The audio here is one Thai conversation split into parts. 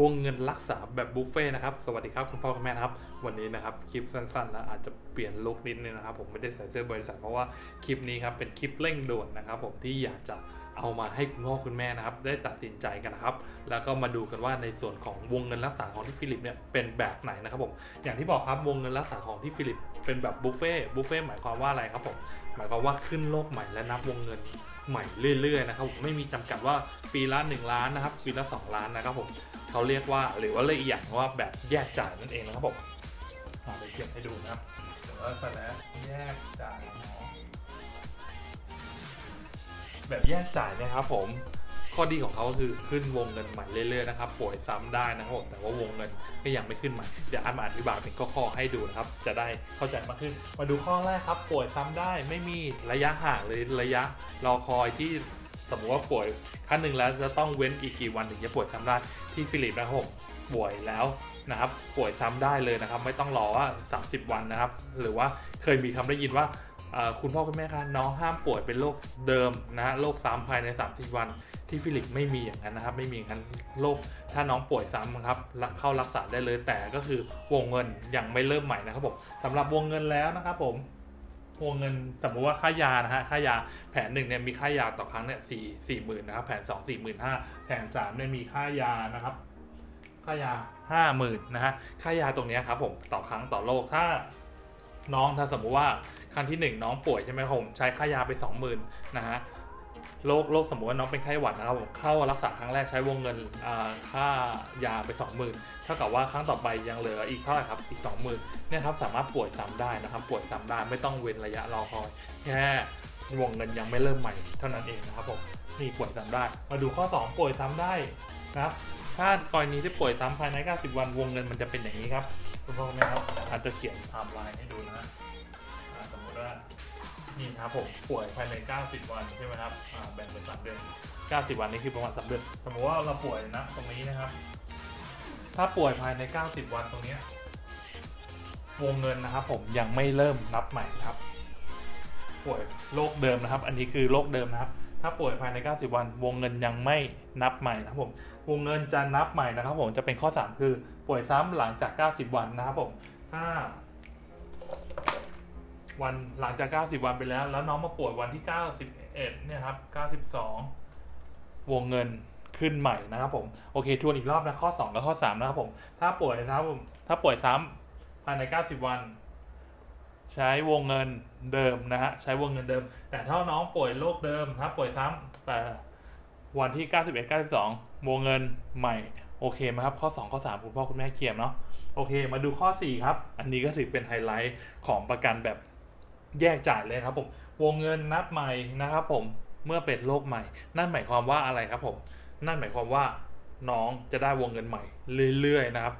วงเงินรักษาแบบบุฟเฟ่ต์นะครับ สวัสดีครับคุณพ่อคุณแม่นะครับ วันนี้นะครับคลิปสั้นๆแล้วอาจจะเปลี่ยนลุคนิดนึงนะครับ ผมไม่ได้ใส่เสื้อบริษัทเพราะว่าคลิปนี้ครับเป็นคลิปเร่งด่วนนะครับ ผมที่อยากจะ เอามาให้คุณพ่อคุณแม่นะครับ ได้ตัดสินใจกันนะครับ แล้วก็มาดูกันว่าในส่วนของวงเงินรักษาของที่ฟิลิปเนี่ยเป็นแบบไหนนะครับผมอย่างที่บอกครับวงเงินรักษาของที่ฟิลิปเป็นแบบบุฟเฟ่บุฟเฟ่หมายความว่าอะไรครับผมหมายความว่าขึ้นโลกใหม่และนับวงเงินใหม่เรื่อยๆนะครับผมไม่มีจำกัดว่าปีละ 1 ล้านนะครับปีละ 2 ล้านนะครับผมเขาเรียกว่าหรือว่าเรียกอีกอย่างว่าแบบแยกจ่ายนั่นเองนะครับผมอ่าเดี๋ยวเขียนให้ดูนะครับเดี๋ยวว่าแสดงแยกจ่ายเนาะ แบบแยกจ่ายนะครับผมข้อดีของเขาก็คือขึ้นวงเงินใหม่เรื่อยๆนะครับป่วยซ้ำได้นะครับผมแต่ว่าวงเงินก็ยังไม่ขึ้นใหม่เดี๋ยวอันมาอธิบายเป็นข้อๆให้ดูนะครับ จะได้เข้าใจมากขึ้น มาดูข้อแรกครับ ป่วยซ้ำได้ไม่มีระยะห่างเลยระยะรอคอยที่สมมติว่าป่วยขั้นหนึ่งแล้วจะต้องเว้นอีกกี่วันถึงจะป่วยซ้ำได้ที่ฟิลิปนะครับผมป่วยแล้วนะครับป่วยซ้ำได้เลยนะครับ ไม่ต้องรอว่า 30 วันนะครับ หรือว่าเคยมีคำได้ยินว่า คุณพ่อคุณแม่คะน้องห้ามป่วยเป็นโรคเดิมนะฮะโรคซ้ำภายใน 30 วันที่ฟิลิปไม่มีอย่างนั้นนะครับ ไม่มีอย่างนั้นโรคถ้าน้องป่วยซ้ำครับรักเข้ารักษาได้เลยแต่ก็คือวงเงินยังไม่เริ่มใหม่นะครับผมสำหรับวงเงินแล้วนะครับผมวงเงินสมมติว่าค่ายานะฮะค่ายาแผนหนึ่งเนี่ยมีค่ายาต่อครั้งเนี่ยสี่สี่หมื่นนะครับแผนสองสี่หมื่นห้าแผนสามเนี่ยมีค่ายานะครับค่ายาห้าหมื่นนะฮะค่ายาตรงนี้ครับผมต่อครั้งต่อโรคถ้า น้องถ้าสมมุติว่าครั้งที่หนึ่งน้องป่วยใช่ไหมครับผมใช้ค่ายาไปสองหมื่นนะฮะโรคโรคสมมติว่าน้องเป็นไข้หวัดนะครับผมเข้ารักษาครั้งแรกใช้วงเงินค่ายาไปสองหมื่นเท่ากับว่าครั้งต่อไปยังเหลืออีกเท่าไหร่ครับอีกสองหมื่นเนี่ยครับสามารถป่วยซ้ำได้นะครับป่วยซ้ำได้ไม่ต้องเว้นระยะรอคอยแค่วงเงินยังไม่เริ่มใหม่เท่านั้นเองนะครับผมนี่ป่วยซ้ำได้ มาดูข้อ 2 ป่วยซ้ำได้นะครับ ถ้ากรณีที่ป่วยซ้ำภายใน 90 วันวงเงินมันจะเป็นอย่างนี้ครับคุณพ่อคุณแม่ครับอาจจะเขียนไทม์ไลน์ให้ดูนะอ่าสมมติว่านี่ครับผมป่วยภายใน 90 วันใช่ไหมครับอ่าแบ่งเป็นสามเดือน 90 วันนี้คือประมาณสามเดือนสมมติว่าเราป่วยนะตรงนี้นะครับ ถ้าป่วยภายใน 90 วันตรงเนี้ยวงเงินนะครับ ผมยังไม่เริ่มนับใหม่ครับ ป่วยโรคเดิมนะครับ อันนี้คือโรคเดิมนะครับ ถ้าป่วยภายใน 90 วัน วงเงินยังไม่นับใหม่นะครับผมวงเงินจะนับใหม่นะครับผมจะเป็นข้อ 3 คือป่วยซ้ำหลังจาก 90 วันนะครับผมถ้า วันหลังจาก 90 วันไปแล้ว แล้วน้องมาป่วยวันที่ 91 เนี่ยครับ 92 วงเงินขึ้นใหม่นะครับผมโอเคทวนอีกรอบนะข้อ 2 กับข้อ 3 นะครับผมถ้าป่วยนะครับผมถ้าป่วยซ้ำภายใน 90 วัน ใช้วงเงินเดิมนะฮะใช้วงเงินเดิม แต่ถ้าน้องป่วยโรคเดิมถ้าป่วยซ้ำแต่วันที่ 91 92 วงเงินใหม่ โอเคไหมครับ ข้อ 2 ข้อ 3 คุณพ่อคุณแม่เขียนเนาะโอเค มาดูข้อ 4 ครับ อันนี้ก็ถือเป็นไฮไลท์ของประกันแบบแยกจ่ายเลยครับผมวงเงินนับใหม่นะครับผมเมื่อเป็นโรคใหม่ นั่นหมายความว่าอะไรครับผม นั่นหมายความว่า น้องจะได้วงเงินใหม่เรื่อยๆนะครับ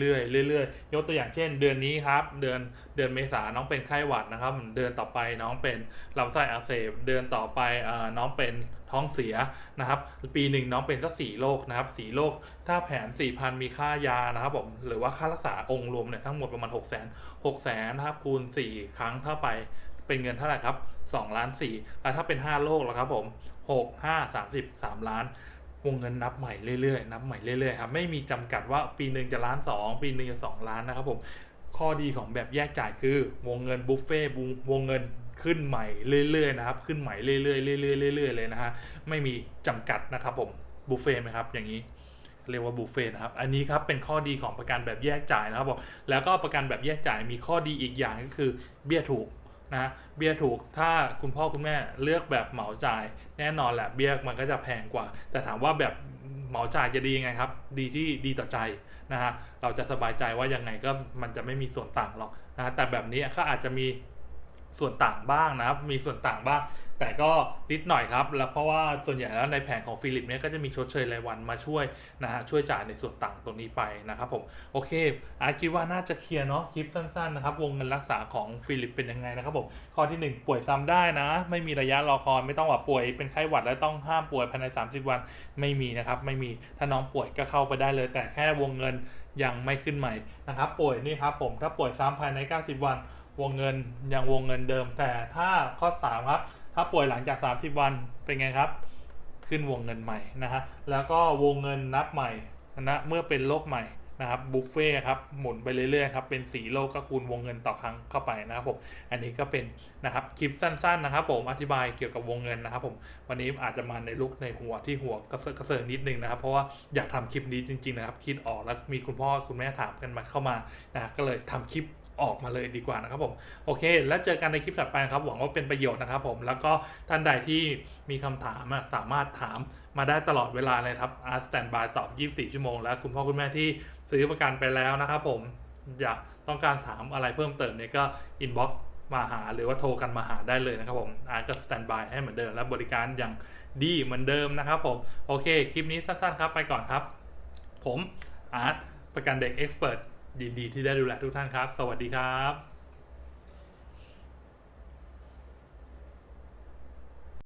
เรื่อยๆเรื่อยๆ ยกตัวอย่างเช่น เดือนนี้ครับ เดือนเดือนเมษาน้องเป็นไข้หวัดนะครับ เดือนต่อไปน้องเป็นลำไส้อักเสบเดือนต่อไปอน้องเป็นท้องเสียนะครับปีหนึ่งน้องเป็นสักสี่โรคนะครับสี่โรคถ้าแผนสี่พันมีค่ายานะครับผมหรือว่าค่ารักษาองค์รวมเนี่ยทั้งหมดประมาณหกแสนหกแสนนะครับคูณสี่ครั้งเท่าไปเป็นเงินเท่าไหร่ครับสองล้านสี่แล้วถ้าเป็นห้าโรคแล้วครับผมหกห้าสามสิบสามล้าน วงเงินนับใหม่เรื่อยๆนับใหม่เรื่อยๆครับไม่มีจำกัดว่าปีหนึ่งจะล้านสองปีหนึ่งจะสองล้านนะครับผมข้อดีของแบบแยกจ่ายคือ วงเงินบุฟเฟ่วงวงเงินขึ้นใหม่เรื่อยๆนะครับขึ้นใหม่เรื่อยๆเรื่อยๆเรื่อยๆเลยนะฮะไม่มีจำกัดนะครับผมบุฟเฟ่ไหมครับอย่างนี้เรียกว่าบุฟเฟ่นะครับ อันนี้ครับเป็นข้อดีของประกันแบบแยกจ่ายนะครับผมแล้วก็ประกันแบบแยกจ่ายมีข้อดีอีกอย่างก็คือเบี้ยถูก นะเบียร์ถูกถ้าคุณพ่อคุณแม่เลือกแบบเหมาจ่าย แน่นอนแหละเบียร์มันก็จะแพงกว่า แต่ถามว่าแบบเหมาจ่ายจะดียังไงครับ ดีที่ดีต่อใจนะฮะเราจะสบายใจว่ายังไงก็มันจะไม่มีส่วนต่างหรอกนะฮะแต่แบบนี้ก็อาจจะมีส่วนต่างบ้างนะครับ มีส่วนต่างบ้าง แต่ก็นิดหน่อยครับ แล้วเพราะว่าส่วนใหญ่แล้วในแผนของฟิลิปเนี่ยก็จะมีชดเชยรายวันมาช่วยนะฮะช่วยจ่ายในส่วนต่างตรงนี้ไปนะครับผมโอเคอาคิดว่าน่าจะเคลียร์เนาะคลิปสั้นๆนะครับวงเงินรักษาของฟิลิปเป็นยังไงนะครับผมข้อที่ 1 ป่วยซ้ำได้นะ ไม่มีระยะรอคอยไม่ต้องว่าป่วยเป็นไข้หวัดแล้วต้องห้ามป่วยภายใน 30 วันไม่มีนะครับไม่มีถ้าน้องป่วยก็เข้าไปได้เลย แต่แค่วงเงินยังไม่ขึ้นใหม่นะครับป่วยนี่ครับผมถ้าป่วยซ้ำภายใน 90 วัน วงเงินยังวงเงินเดิม แต่ถ้าข้อ 3 ครับ ถ้าป่วยหลังจาก 30 วันเป็นไงครับ ขึ้นวงเงินใหม่นะฮะแล้วก็วงเงินนับใหม่นะเมื่อเป็นโลกใหม่นะครับบุฟเฟ่ครับหมุนไปเรื่อยๆครับเป็นสีโลกก็คูณวงเงินต่อครั้งเข้าไปนะครับผมอันนี้ก็เป็นนะครับคลิปสั้นๆนะครับ ผมอธิบายเกี่ยวกับวงเงินนะครับผมวันนี้อาจจะมาในลุกในหัวที่หัวกระเซาะกระเซิงนิดนึงนะครับเพราะว่าอยากทำคลิปนี้จริงๆนะครับคิดออกแล้วมีคุณพ่อคุณแม่ถามกันมาเข้ามานะก็เลยทำคลิป ออกมาเลยดีกว่านะครับผมโอเค แล้วเจอกันในคลิปถัดไปครับ หวังว่าเป็นประโยชน์นะครับผมแล้วก็ท่านใดที่มีคำถามสามารถถามมาได้ตลอดเวลาเลยครับอาร์ตสแตนบายตอบ 24 ชั่วโมงแล้วคุณพ่อคุณแม่ที่ซื้อประกันไปแล้วนะครับผมอยากต้องการถามอะไรเพิ่มเติมเนี่ยก็อินบ็อกซ์มาหาหรือว่าโทรกันมาหาได้เลยนะครับผมอาร์ตก็สแตนบายให้เหมือนเดิมและบริการอย่างดีเหมือนเดิมนะครับผมโอเค คลิปนี้สั้นๆครับไปก่อนครับ ผมอาร์ตประกันเด็กเอ็กซ์เพรส ยินดีที่ได้ดูแลทุกท่านครับ สวัสดีครับ